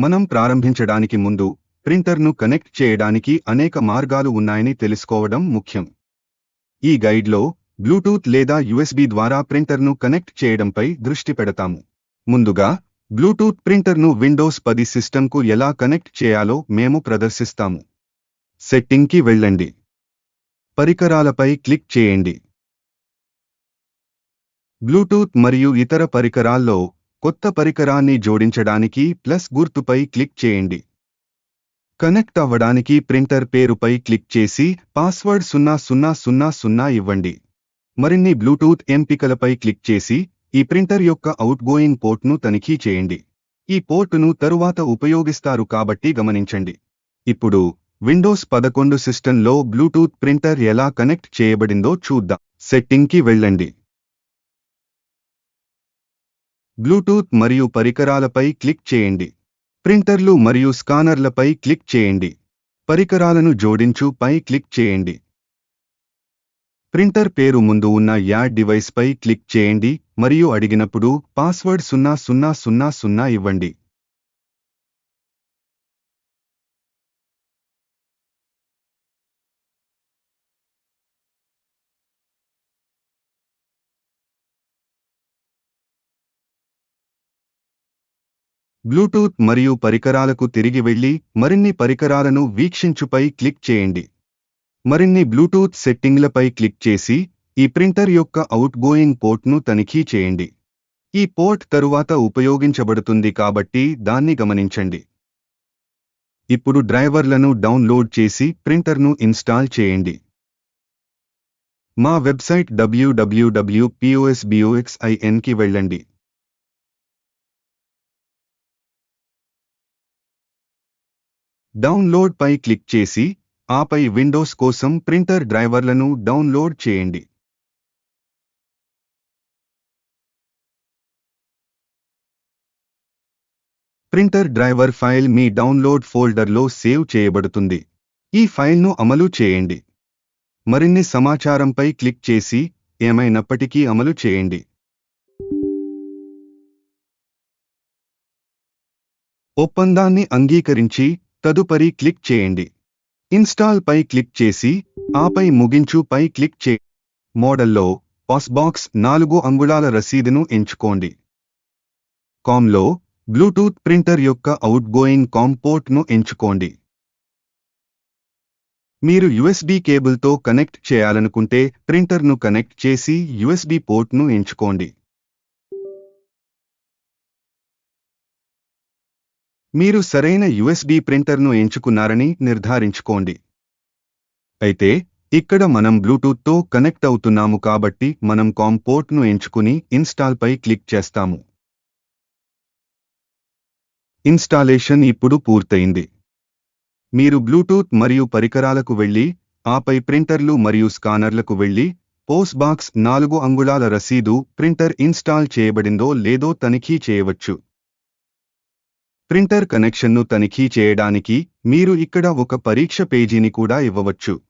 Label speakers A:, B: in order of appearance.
A: మనం ప్రారంభించడానికి ముందు ప్రింటర్ను కనెక్ట్ చేయడానికి అనేక మార్గాలు ఉన్నాయని తెలుసుకోవడం ముఖ్యం. ఈ గైడ్లో బ్లూటూత్ లేదా యుఎస్బి ద్వారా ప్రింటర్ను కనెక్ట్ చేయడంపై దృష్టి పెడతాము. ముందుగా బ్లూటూత్ ప్రింటర్ను విండోస్ పది సిస్టంకు ఎలా కనెక్ట్ చేయాలో మేము ప్రదర్శిస్తాము. సెట్టింగ్కి వెళ్ళండి. పరికరాలపై క్లిక్ చేయండి. బ్లూటూత్ మరియు ఇతర పరికరాల్లో కొత్త పరికరాన్ని జోడించడానికి ప్లస్ గుర్తుపై క్లిక్ చేయండి. కనెక్ట్ అవ్వడానికి ప్రింటర్ పేరుపై క్లిక్ చేసి పాస్వర్డ్ సున్నా సున్నా సున్నా సున్నా ఇవ్వండి. మరిన్ని బ్లూటూత్ ఎంపికలపై క్లిక్ చేసి ఈ ప్రింటర్ యొక్క అవుట్గోయింగ్ పోర్ట్ను తనిఖీ చేయండి. ఈ పోర్టును తరువాత ఉపయోగిస్తారు కాబట్టి గమనించండి. ఇప్పుడు విండోస్ పదకొండు సిస్టంలో బ్లూటూత్ ప్రింటర్ ఎలా కనెక్ట్ చేయబడిందో చూద్దాం. సెట్టింగ్కి వెళ్ళండి. బ్లూటూత్ మరియు పరికరాలపై క్లిక్ చేయండి. ప్రింటర్లు మరియు స్కానర్లపై క్లిక్ చేయండి. పరికరాలను జోడించు పై క్లిక్ చేయండి. ప్రింటర్ పేరు ముందు ఉన్న యాడ్ డివైస్ పై క్లిక్ చేయండి మరియు అడిగినప్పుడు పాస్వర్డ్ సున్నా సున్నా సున్నా సున్నా ఇవ్వండి. బ్లూటూత్ మరియు పరికరాలకు తిరిగి వెళ్ళి మరిన్ని పరికరాలను వీక్షించుపై క్లిక్ చేయండి. మరిన్ని బ్లూటూత్ సెట్టింగ్లపై క్లిక్ చేసి ఈ ప్రింటర్ యొక్క అవుట్గోయింగ్ పోర్ట్ను తనిఖీ చేయండి. ఈ పోర్ట్ తరువాత ఉపయోగించబడుతుంది కాబట్టి దాన్ని గమనించండి. ఇప్పుడు డ్రైవర్లను డౌన్లోడ్ చేసి ప్రింటర్ను ఇన్స్టాల్ చేయండి. మా వెబ్సైట్ డబ్ల్యూడబ్ల్యూడబ్ల్యూ కి వెళ్ళండి. డౌన్లోడ్ పై క్లిక్ చేసి ఆపై విండోస్ కోసం ప్రింటర్ డ్రైవర్లను డౌన్లోడ్ చేయండి. ప్రింటర్ డ్రైవర్ ఫైల్ మీ డౌన్లోడ్ ఫోల్డర్లో సేవ్ చేయబడుతుంది. ఈ ఫైల్ను అమలు చేయండి. మరిన్ని సమాచారంపై క్లిక్ చేసి ఏమైనప్పటికీ అమలు చేయండి. ఒప్పందాన్ని అంగీకరించి తదుపరి క్లిక్ చేయండి. ఇన్స్టాల్ పై క్లిక్ చేసి ఆపై ముగించు పై క్లిక్ చే మోడల్లో పాస్బాక్స్ నాలుగు అంగుళాల రసీదును ఎంచుకోండి. కామ్లో బ్లూటూత్ ప్రింటర్ యొక్క అవుట్గోయింగ్ కాంపోర్ట్ను ఎంచుకోండి. మీరు యుఎస్బి కేబుల్తో కనెక్ట్ చేయాలనుకుంటే ప్రింటర్ను కనెక్ట్ చేసి యుఎస్బి పోర్ట్ను ఎంచుకోండి. మీరు సరైన యుఎస్డి ప్రింటర్ను ఎంచుకున్నారని నిర్ధారించుకోండి. అయితే ఇక్కడ మనం బ్లూటూత్తో కనెక్ట్ అవుతున్నాము కాబట్టి మనం కాంపోర్ట్ను ఎంచుకుని ఇన్స్టాల్ పై క్లిక్ చేస్తాము. ఇన్స్టాలేషన్ ఇప్పుడు పూర్తయింది. మీరు బ్లూటూత్ మరియు పరికరాలకు వెళ్ళి ఆపై ప్రింటర్లు మరియు స్కానర్లకు వెళ్ళి పోస్ట్ బాక్స్ నాలుగు అంగుళాల రసీదు ప్రింటర్ ఇన్స్టాల్ చేయబడిందో లేదో తనిఖీ చేయవచ్చు. ప్రింటర్ కనెక్షన్ను తనిఖీ చేయడానికి మీరు ఇక్కడ ఒక పరీక్ష పేజీని కూడా ఇవ్వవచ్చు.